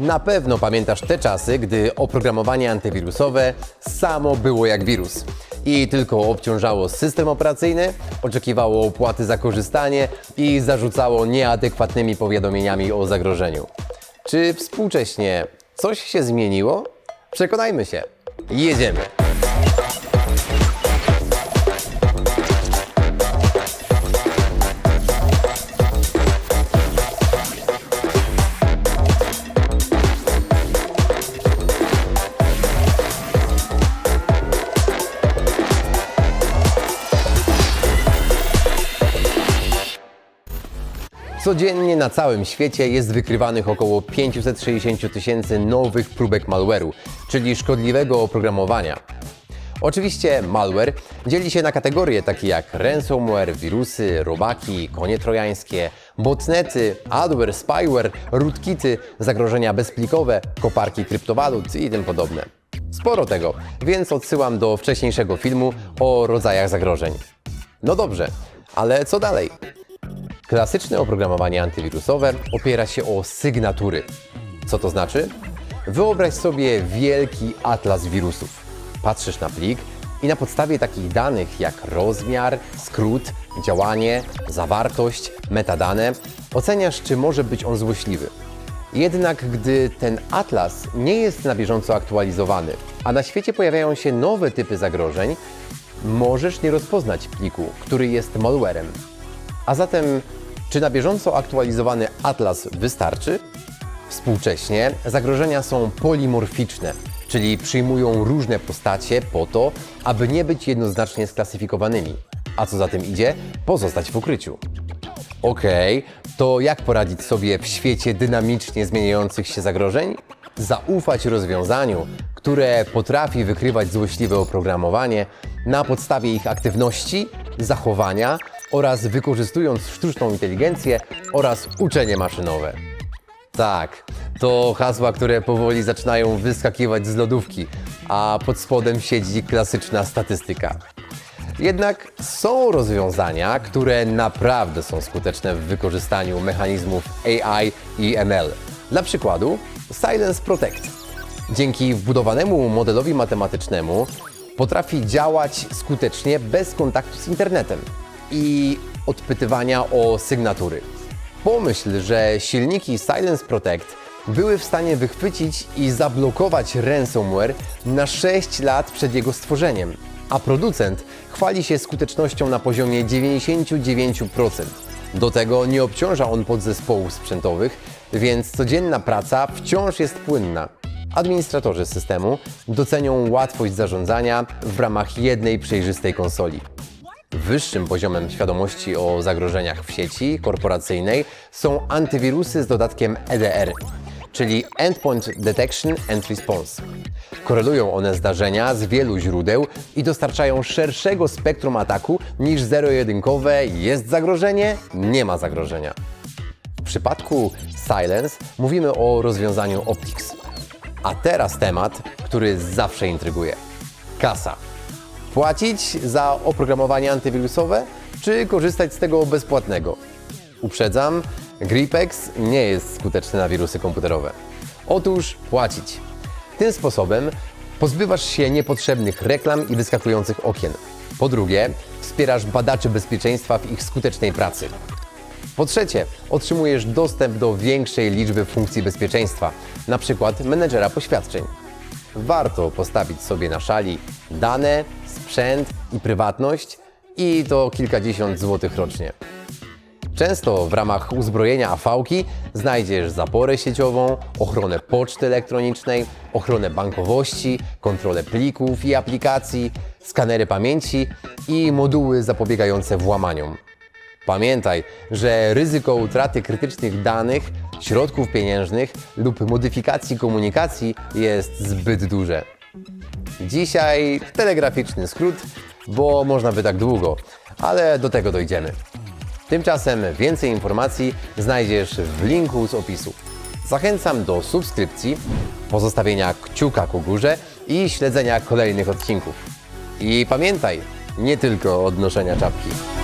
Na pewno pamiętasz te czasy, gdy oprogramowanie antywirusowe samo było jak wirus i tylko obciążało system operacyjny, oczekiwało opłaty za korzystanie i zarzucało nieadekwatnymi powiadomieniami o zagrożeniu. Czy współcześnie coś się zmieniło? Przekonajmy się. Jedziemy. Codziennie na całym świecie jest wykrywanych około 560 tysięcy nowych próbek malware'u, czyli szkodliwego oprogramowania. Oczywiście malware dzieli się na kategorie takie jak ransomware, wirusy, robaki, konie trojańskie, botnety, adware, spyware, rootkity, zagrożenia bezplikowe, koparki kryptowalut i tym podobne. Sporo tego, więc odsyłam do wcześniejszego filmu o rodzajach zagrożeń. No dobrze, ale co dalej? Klasyczne oprogramowanie antywirusowe opiera się o sygnatury. Co to znaczy? Wyobraź sobie wielki atlas wirusów. Patrzysz na plik i na podstawie takich danych jak rozmiar, skrót, działanie, zawartość, metadane oceniasz, czy może być on złośliwy. Jednak gdy ten atlas nie jest na bieżąco aktualizowany, a na świecie pojawiają się nowe typy zagrożeń, możesz nie rozpoznać pliku, który jest malwarem. A zatem, czy na bieżąco aktualizowany atlas wystarczy? Współcześnie zagrożenia są polimorficzne, czyli przyjmują różne postacie po to, aby nie być jednoznacznie sklasyfikowanymi, a co za tym idzie, pozostać w ukryciu. Okej, to jak poradzić sobie w świecie dynamicznie zmieniających się zagrożeń? Zaufać rozwiązaniu, które potrafi wykrywać złośliwe oprogramowanie na podstawie ich aktywności, zachowania oraz wykorzystując sztuczną inteligencję oraz uczenie maszynowe. Tak, to hasła, które powoli zaczynają wyskakiwać z lodówki, a pod spodem siedzi klasyczna statystyka. Jednak są rozwiązania, które naprawdę są skuteczne w wykorzystaniu mechanizmów AI i ML. Dla przykładu Silence Protect. Dzięki wbudowanemu modelowi matematycznemu potrafi działać skutecznie bez kontaktu z internetem i odpytywania o sygnatury. Pomyśl, że silniki Silence Protect były w stanie wychwycić i zablokować ransomware na 6 lat przed jego stworzeniem, a producent chwali się skutecznością na poziomie 99%. Do tego nie obciąża on podzespołów sprzętowych, więc codzienna praca wciąż jest płynna. Administratorzy systemu docenią łatwość zarządzania w ramach jednej przejrzystej konsoli. Wyższym poziomem świadomości o zagrożeniach w sieci korporacyjnej są antywirusy z dodatkiem EDR, czyli Endpoint Detection and Response. Korelują one zdarzenia z wielu źródeł i dostarczają szerszego spektrum ataku niż zero-jedynkowe jest zagrożenie, nie ma zagrożenia. W przypadku Silence mówimy o rozwiązaniu Optics. A teraz temat, który zawsze intryguje. Kasa. Płacić za oprogramowanie antywirusowe, czy korzystać z tego bezpłatnego? Uprzedzam, Gripex nie jest skuteczny na wirusy komputerowe. Otóż płacić. Tym sposobem pozbywasz się niepotrzebnych reklam i wyskakujących okien. Po drugie, wspierasz badaczy bezpieczeństwa w ich skutecznej pracy. Po trzecie, otrzymujesz dostęp do większej liczby funkcji bezpieczeństwa, np. menedżera poświadczeń. Warto postawić sobie na szali dane, sprzęt i prywatność i to kilkadziesiąt złotych rocznie. Często w ramach uzbrojenia AV-ki znajdziesz zaporę sieciową, ochronę poczty elektronicznej, ochronę bankowości, kontrolę plików i aplikacji, skanery pamięci i moduły zapobiegające włamaniom. Pamiętaj, że ryzyko utraty krytycznych danych, środków pieniężnych lub modyfikacji komunikacji jest zbyt duże. Dzisiaj telegraficzny skrót, bo można by tak długo, ale do tego dojdziemy. Tymczasem więcej informacji znajdziesz w linku z opisu. Zachęcam do subskrypcji, pozostawienia kciuka ku górze i śledzenia kolejnych odcinków. I pamiętaj, nie tylko odnoszenia czapki.